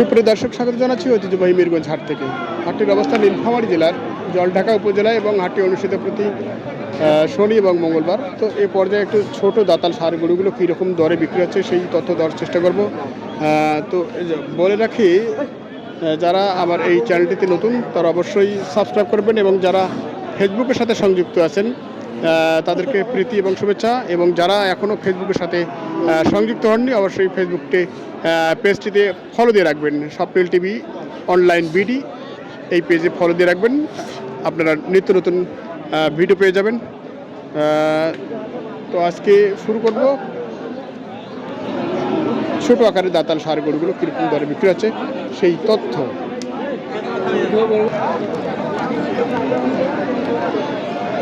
সুপ্রিয় দর্শক, স্বাগত জানাচ্ছি ঐতিহ্যবাহী মিরগঞ্জ হাট থেকে। হাটটির অবস্থান নীলফামারী জেলার জলঢাকা উপজেলায় এবং হাটটি অনুষ্ঠিত প্রতি শনি এবং মঙ্গলবার। তো এই পর্যায়ে একটু ছোট দাতাল সার গরুগুলো কীরকম দরে বিক্রি হচ্ছে সেই তথ্য দেওয়ার চেষ্টা করব। তো বলে রাখি যারা আমার এই চ্যানেলটিতে নতুন, তারা অবশ্যই সাবস্ক্রাইব করবেন এবং যারা ফেসবুকের সাথে সংযুক্ত আছেন তাদেরকে প্রীতি এবং শুভেচ্ছা এবং যারা এখনও ফেসবুকের সাথে সংযুক্ত হননি, অবশ্যই ফেসবুকটি পেজটিতে ফলো দিয়ে রাখবেন। স্বপ্নিল টিভি অনলাইন বিডি এই পেজে ফলো দিয়ে রাখবেন। আপনারা নিত্য নতুন ভিডিও পেয়ে যাবেন। তো আজকে শুরু করব। ছোট আকারের দাতাল সার গরুগুলো কীরকম দরে বিক্রি হচ্ছে, সেই তথ্য।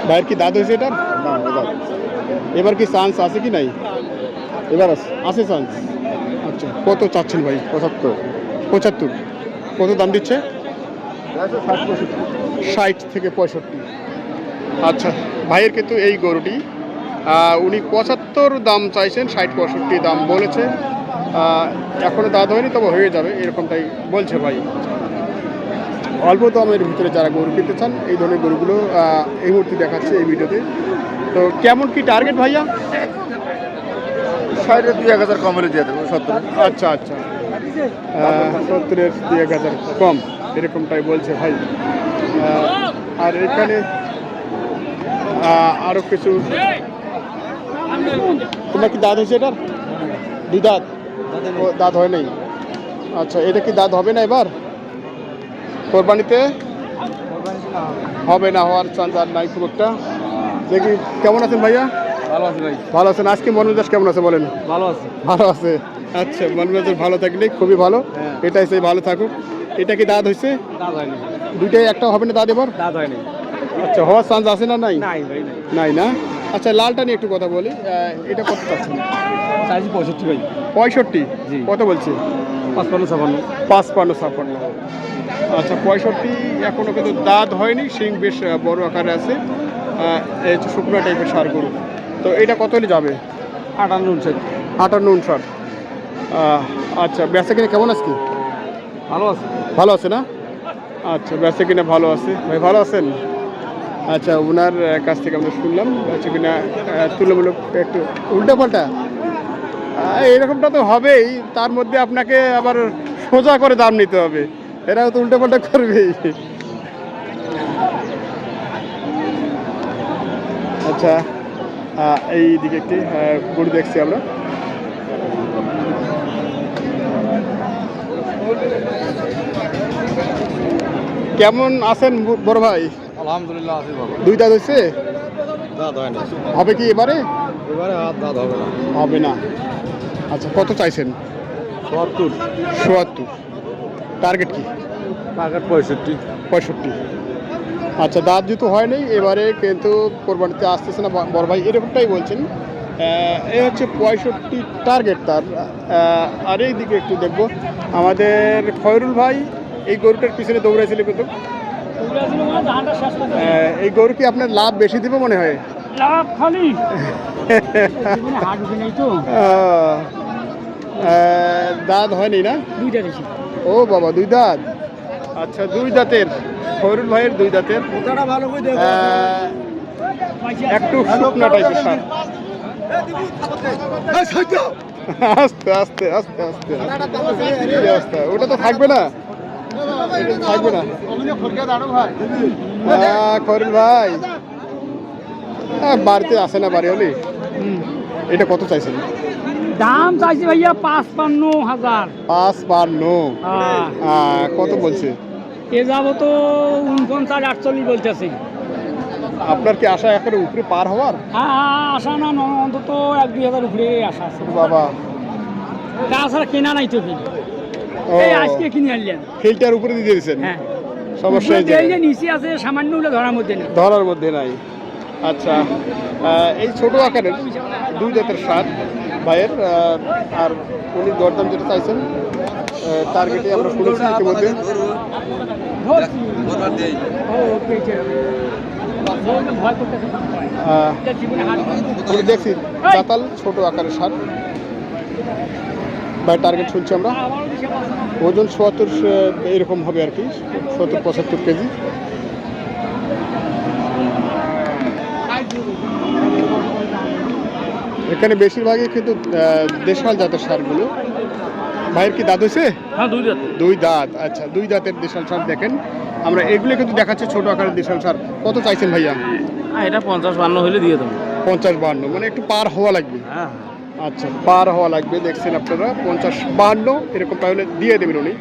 ভাইয়ের কি দাঁত হয়েছে এটার? এবার। কি চান্স আছে কি নাই? এবার আছে। আছে চান্স আচ্ছা। কত চাচ্ছেন ভাই? পঁচাত্তর। পঁচাত্তর। কত দাম দিচ্ছে? ষাট থেকে পঁয়ষট্টি। আচ্ছা ভাইয়ের কিন্তু এই গরুটি উনি পঁচাত্তর দাম চাইছেন ষাট পঁয়ষট্টি দাম বলেছে। আহ, এখনও দাঁত হয়নি তবে হয়ে যাবে এরকমটাই বলছে ভাই। অল্প দামের ভিতরে যারা গরু কিনতে চান এই ধরনের গরুগুলো এই মুহূর্তে দেখাচ্ছে এই ভিডিওতে। তো কেমন কি টার্গেট ভাইয়া? ষাটের দুই এক হাজার কমরে দিয়ে দেবো সত্তর আচ্ছা আচ্ছা। সত্তরের দুই এক হাজার কম এরকমটাই বলছে ভাই। আর এখানে আরও কিছু? তোমার কি দাঁত হয়েছে এটার? দুই দাঁত? দাঁত হয় নাই। আচ্ছা এটা কি দাঁত হবে না এবার? কোরবানিতে? হবে না হওয়ার চান্স আর নাই খুব একটা। দেখি কেমন আছেন ভাইয়া? ভালো আছে ভাই। ভালো আছেন? আজকে মনোজাস কেমন আছে বলেন? ভালো আছে। ভালো আছে। আচ্ছা মনমেজাজ ভালো থাকলে খুবই ভালো। হ্যাঁ। এটাই সেই ভালো থাকুক। এটা কি দাঁত হয়েছে দুইটাই একটা হবে না দাঁত এবার? দাঁত হয়নি। আচ্ছা হওয়ার চান্স আছে না নাই? নাই না? আচ্ছা লালটা নিয়ে একটু কথা বলি। এটা কত চাচ্ছেন? চাইছি পঁয়ষট্টি ভাই। পঁয়ষট্টি? জি। কত বলছে? পাঁচপান্ন ছাপান্ন। পাঁচপান্ন ছাপ্পান্ন আচ্ছা পঁয়ষট্টি এখনও কিন্তু দাঁত হয়নি শিং বেশ বড় আকারে আছে। এই হচ্ছে শুকনো টাইপের সার গরু। তো এটা কত হলে যাবে? আটান্ন উনষাট। আটান্ন উনষাট। আচ্ছা বেচা কিনে কেমন আজকে ভালো আছে। ভালো আছে না? আচ্ছা বেচা কিনা ভালো আছে। ভাই ভালো আছেন? আচ্ছা ওনার কাছ থেকে আমরা শুনলাম বেচা কিনা তুলনামূলক একটু উল্টা পাল্টা। এরকমটা তো হবেই তার মধ্যে আপনাকে আবার সোজা করে দাম নিতে হবে। এরাও তো উল্টা পাল্টা করবেই আচ্ছা এই দিকে একটি গরু দেখছি আমরা। কেমন আছেন বড় ভাই? আলহামদুলিল্লাহ আছে ভালো। দুই দাঁত হয়েছে? হবে কি এবারে? এবারে দাঁত হবে না। হবে না। আচ্ছা কত চাইছেন? সত্তর। চুয়াত্তর টার্গেট কি? টাকার পঁয়ষট্টি। পঁয়ষট্টি। আচ্ছা দাঁত যেহেতু হয়নি এবারে কিন্তু কোরবানিতে আসতেছে না বড় ভাই এরকমটাই বলছেন। এই হচ্ছে পঁয়ষট্টি টার্গেট তার। আর এই দিকে একটু দেখব। আমাদের খয়রুল ভাই এই গরুটার পিছনে দৌড়াইছিল কিন্তু। এই গরু কি আপনার লাভ বেশি দিবে মনে হয়? লাভ খালি। তো। দাঁত হয়নি না? দুইটা দেখি ও বাবা দুই দাঁত। আচ্ছা দুই দাঁতের। খয়রুল ভাইয়ের দুই দাঁতের। একটু শুকনা টাইপের সার আস্তে আস্তে আস্তে আস্তে। অবস্থা? ওটা তো থাকবে না? এটা তো থাকবে না। আহ, খয়রুল ভাই। আহ, বাড়িতে আসে না বাড়ি হলে এটা কত চাইছেন? দাম চাইছে ভাইয়া পাঁচ পান্ন হাজার। পাঁচ বান্ন হ্যাঁ। কত বলছে? এ যাব তো উনপঞ্চাশ আটচল্লিশ বলতেছে। আপনার কি আশা একেবারে উপরে পার হওয়ার? হ্যাঁ হ্যাঁ, আশা না অন্তত এক দুই হাজার উপরে আশা আছে। বাবা। তাছাড়া কেনা নাই তো এই আজকে কিনে আনলেন। ফিল্টার উপরে দিয়ে দিয়েছেন? হ্যাঁ। সমস্যা এই যে। নিচে আছে সামান্য হলে ধরার মধ্যে ধরার মধ্যে নাই। আচ্ছা। এই ছোট আকারের দুই জাতের সার ভাইয়ের আর উনি দরদাম যেটা চাইছেন টার্গেটে আমরা শুনেছি ইতিমধ্যে। দেখছি জাতাল ছোট আকারের সার। ভাই টার্গেট শুনছি আমরা। ওজন সত্তর এরকম হবে আর কি, সত্তর, পঁচাত্তর কেজি। এখানে বেশিরভাগই কিন্তু দেশাল জাতের সারগুলো। ভাইয়ের কি দাঁত হয়েছে হ্যাঁ দুই দাঁত। আচ্ছা দুই দাঁতের দেশাল সার দেখেন। আমরা এগুলো কিন্তু দেখাচ্ছি ছোট আকারের দেশাল সার। কত চাইছেন ভাইয়া? হ্যাঁ এটা পঞ্চাশ বান্ন হলে দিয়ে দেবো। পঞ্চাশ বান্ন মানে একটু পার হওয়া লাগবে। হ্যাঁ আচ্ছা পার হওয়া লাগবে দেখছেন আপনারা পঞ্চাশ বান্ন এরকম তাহলে দিয়ে দেবেন উনি।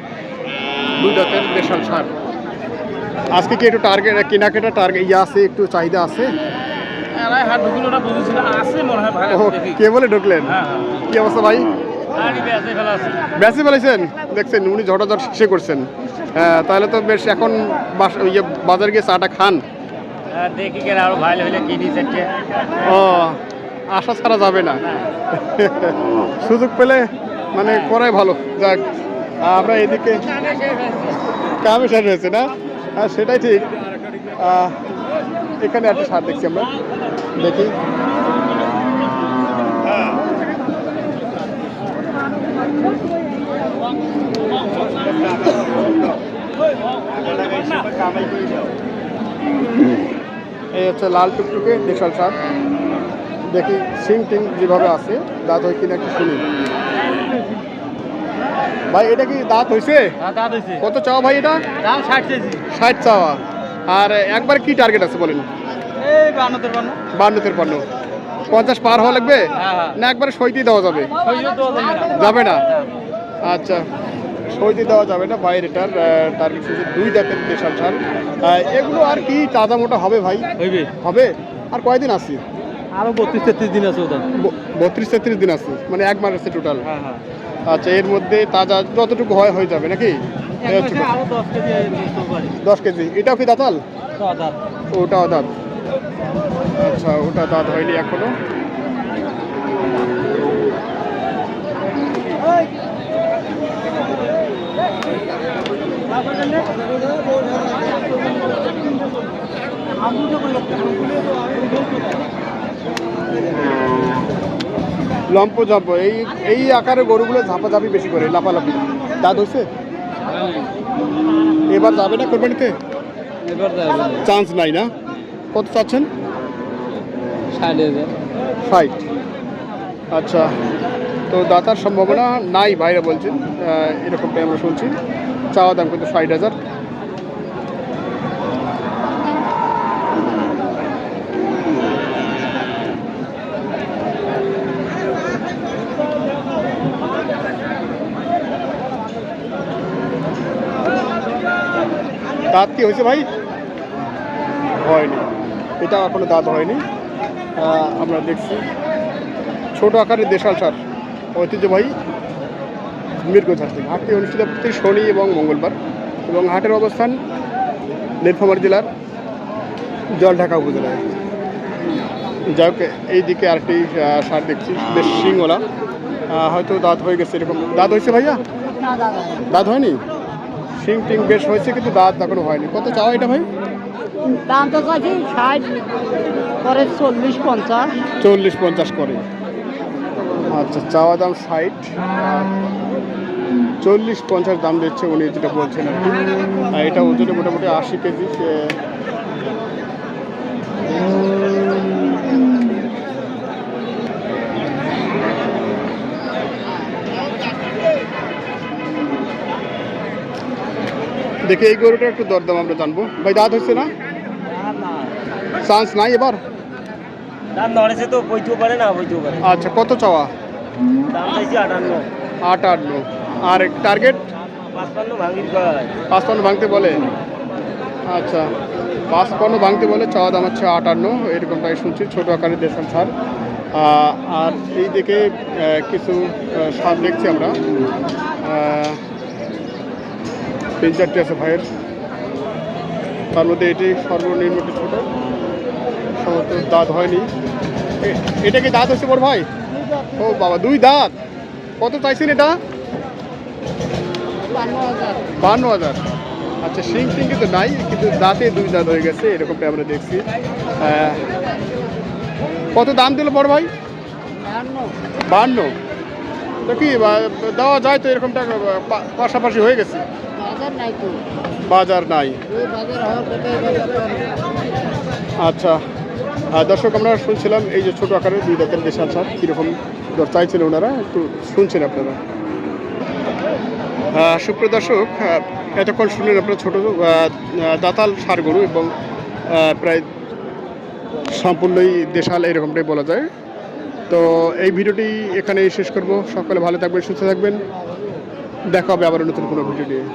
দুই দাঁতের দেশাল সার। আজকে কি একটু টার্গেট কেনাকাটা টার্গেট ইয়ে আছে একটু চাহিদা আছে? আড়াই হাত ঢুকিল ওটা বুঝেছিল আছে মনে হয় দেখি। কে বলে ঢুকলেন? হ্যাঁ হ্যাঁ কি অবস্থা ভাই? বেশি বলেছেন দেখছেন উনি ঝটাঝট শেষে করছেন হ্যাঁ তাহলে তো বেশ এখন ইয়ে বাজার গিয়ে চাটা খান। হ্যাঁ, দেখি কেন আরও ভালো হলে কিনি চারটে ও আশা ছাড়া যাবে না। সুযোগ পেলে মানে করাই ভালো যাক। আমরা এদিকে কামে সার রয়েছে না? হ্যাঁ সেটাই ঠিক। এখানে একটা সার দেখছি আমরা। দেখি। এই হচ্ছে লাল টুকটুকে দেশাল সার দেখি সিং টিং যেভাবে আছে দাঁত হয় কিনা একটু শুনি। ভাই এটা কি দাঁত হয়েছে হ্যাঁ দাঁত হয়েছে কত চাওয়া ভাই এটা? দাম ষাট চাওয়া। আর একবার কি টার্গেট আছে বলেন? বান্ন। তেরপান্ন পঞ্চাশ পার হওয়া লাগবে? হ্যাঁ হ্যাঁ। না একবারে সইতেই দেওয়া যাবে। যাবে না। আচ্ছা সইতে দেওয়া যাবে না টার্গেট হচ্ছে দুই দাঁতের দেশাল সার। এগুলো আর কি তাজা মোটা হবে ভাই? হইবে। হবে? আর কয়দিন আছে? আরও বত্রিশ তেত্রিশ দিন আছে ওটা বত্রিশ তেত্রিশ দিন আছে মানে এক মাস আছে টোটাল হ্যাঁ হ্যাঁ। আচ্ছা এর মধ্যে তাজা যতটুকু হয় হয়ে যাবে নাকি? এই হচ্ছে কথা। আরও দশ কেজি পারি। দশ কেজি। এটাও কি দাঁতাল? দাঁত। ওটাও দাঁত। আচ্ছা ওটা দাঁত হয়নি এখনও? লম্প জম্প এই এই আকারে গরুগুলো ঝাপাঝাপি বেশি করে লাফালাফি। দাঁত হয়েছে? এবার যাবে না কোরবানিতে? চান্স নাই না? কত চাচ্ছেন? ষাট আচ্ছা তো দাতার সম্ভাবনা নাই বাইরে বলছেন এরকমটাই আমরা শুনছি। চাওয়া দাম কিন্তু ষাট হাজার। দাঁত কি হয়েছে ভাই? হয়নি। এটা এখনও দাঁত হয়নি। আমরা দেখছি। ছোট আকারের দেশাল সার ঐতিহ্যবাহী মিরগঞ্জ হাট থেকে হাটটি অনুষ্ঠিত প্রতি শনি এবং মঙ্গলবার এবং হাটের অবস্থান নীলফামারী জেলার জলঢাকা উপজেলায়। যাই হোক এই দিকে আরেকটি সার দেখছি বেশ শিংওয়ালা হয়তো দাঁত হয়ে গেছে এরকম। দাঁত হয়েছে ভাইয়া? দাঁত হয়নি? শিং টিং বেশ হয়েছে কিন্তু দাঁত এখনও হয়নি। কত চাওয়া এটা ভাই? দাম তো কাছে ষাট করে চল্লিশ পঞ্চাশ। চল্লিশ পঞ্চাশ করে। আচ্ছা চাওয়া দাম ষাট। চল্লিশ পঞ্চাশ দাম দিচ্ছে উনি যেটা বলছেন আর কি এটা ওজনে মোটামুটি আশি কেজি দেখে এই গরুটা একটু দরদাম আমরা জানব। ভাই দাঁত হচ্ছে না? চান্স নাই এবার? দাম তো বইতেও পারে না বইতেও পারে। আচ্ছা কত চাওয়া? দাম চাইছি আটান্ন। আট আট নো আর টার্গেট? পাঁচপান্ন ভাঙতে বলে? আচ্ছা পাঁচপান্ন ভাঙতে বলে চাওয়া দাম হচ্ছে আটান্ন এরকমটাই শুনছি ছোটো আকারের দেশাল সার। আর এই দিকে কিছু সার দেখছি আমরা। তিন চারটে আছে ভাইয়ের। তার মধ্যে এটি সর্বনিম্ন একটু ছোটো। সমস্ত দাঁত হয়নি। এটা কি দাঁত হচ্ছে বড় ভাই? ও বাবা, দুই দাঁত। কত চাইছেন এটা? বান্ন হাজার। আচ্ছা শিং টিং কিন্তু নাই, কিন্তু দাঁতে দুই দাঁত হয়ে গেছে, এরকমটা আমরা দেখছি। কত দাম দিল বড় ভাই? বান্ন। তো কি দেওয়া যায় তো এরকম টাকা পা- পাশাপাশি হয়ে গেছে। বাজার নাই আচ্ছা। দর্শক আমরা শুনছিলাম এই যে ছোট আকারের দুই দাঁতের দেশাল সার কীরকম দর চাইছেন ওনারা একটু শুনছেন আপনারা। সুপ্রিয় দর্শক এতক্ষণ শুনলেন আপনারা ছোট দাতাল সার গরু এবং প্রায় সম্পূর্ণই দেশাল এরকমটাই বলা যায়। তো এই ভিডিওটি এখানেই শেষ করব। সকলে ভালো থাকবেন সুস্থ থাকবেন। দেখা হবে আবার নতুন কোনো ভিডিও নিয়ে।